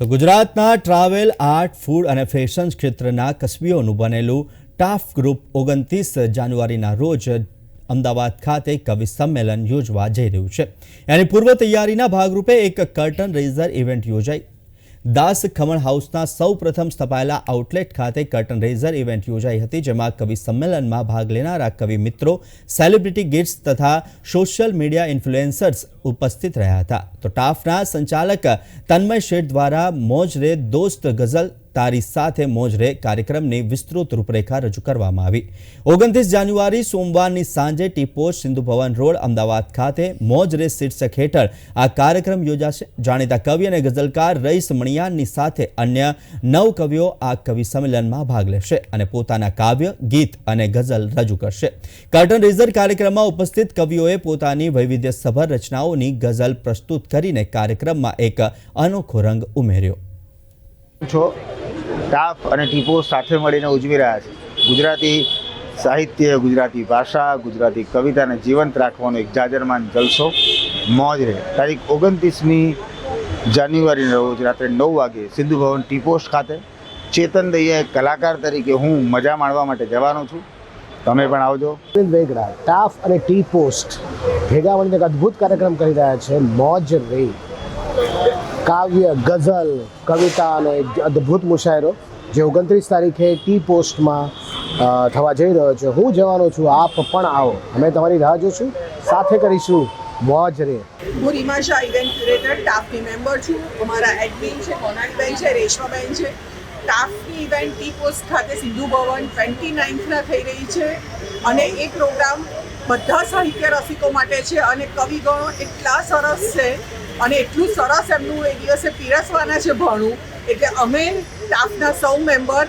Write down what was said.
તો ગુજરાતના travel, art, food અને ફેશન ક્ષેત્રના કસબીઓનું બનેલું ટાફ ગ્રુપ ઓગણત્રીસ જાન્યુઆરીના રોજ અમદાવાદ ખાતે કવિ સંમેલન યોજવા જઈ રહ્યું છે. એની પૂર્વ તૈયારીના ભાગરૂપે એક કર્ટન રેઝર ઇવેન્ટ યોજાઈ. દાસ ખમણ હાઉસના સૌ પ્રથમ સ્થપાયેલા આઉટલેટ ખાતે કર્ટન રેઝર ઇવેન્ટ યોજાઈ હતી, જેમાં કવિ સંમેલનમાં ભાગ લેનારા કવિ મિત્રો સેલિબ્રિટી ગિફ્ટ્સ તથા સોશિયલ મીડિયા ઇન્ફ્લુએન્સર્સ ઉપસ્થિત રહ્યા હતા. તો ટાફના સંચાલક તન્મય શેઠ દ્વારા મોજ રે દોસ્ત ગઝલ તારી સાથે મોજ રે કાર્યક્રમની વિસ્તૃત રૂપરેખા રજૂ કરવામાં આવી. ઓગણત્રીસ જાન્યુઆરી સોમવારની સાંજે tea post Sindhu Bhavan road, Ahmedabad ખાતે મોજ રે શીર્ષક હેઠળ આ કાર્યક્રમ યોજાશે. જાણીતા કવિ અને ગઝલકાર રઈસ મણિયાનની સાથે અન્ય નવ કવિઓ આ કવિ સંમેલનમાં ભાગ લેશે અને પોતાના કાવ્ય, ગીત અને ગઝલ રજૂ કરશે. કર્ટન રેઝર કાર્યક્રમમાં ઉપસ્થિત કવિઓએ પોતાની વૈવિધ્યસભર રચનાઓની ગઝલ પ્રસ્તુત કરીને કાર્યક્રમમાં એક અનોખો રંગ ઉમેર્યો. છો ટાફ અને ટીપો સાથે મળીને ઉજવી રહ્યા છે. ગુજરાતી સાહિત્ય, ગુજરાતી ભાષા, ગુજરાતી કવિતાને જીવંત રાખવાનો એક જાજરમાન જલસો મોજ રહે. તારીખ ઓગણત્રીસમી જાન્યુઆરીના રોજ રાત્રે નવ વાગે સિંધુ ભવન ટી પોસ્ટ ખાતે ચેતન દૈયા કલાકાર તરીકે હું મજા માણવા માટે જવાનો છું. તમે પણ આવજો. વેગડા ટાફ અને ટી પોસ્ટ ભેગા મળીને એક અદ્ભુત કાર્યક્રમ કરી રહ્યા છે. મોજ રે કાવ્ય, ગઝલ, કવિતા અને અદ્ભુત મુશાયરો જે ઓગણત્રીસ તારીખે ટી પોસ્ટમાં થવા જઈ રહ્યો છે. હું જવાનો છું, આપ પણ આવો. અમે તમારી રાહ જોશું. સાથે કરીશું મોજ રે. હું રીમા શાહ ઇવેન્ટ ક્યુરેટર ટાફની મેમ્બર છું. અમારા એડમિન છે મોનાલીબેન છે, રેશમાબેન છે. ટાફની ઇવેન્ટ ટી પોસ્ટ ખાતે સિંધુ ભવન ટ્વેન્ટી નાઇન્થના થઈ રહી છે. અને એ પ્રોગ્રામ બધા સાહિત્ય રસિકો માટે છે અને કવિગણો એટલા સરસ છે અને એટલું સરસ એમનું એ દિવસે પીરસવાના છે ભણું એટલે અમે સ્ટાફના સૌ મેમ્બર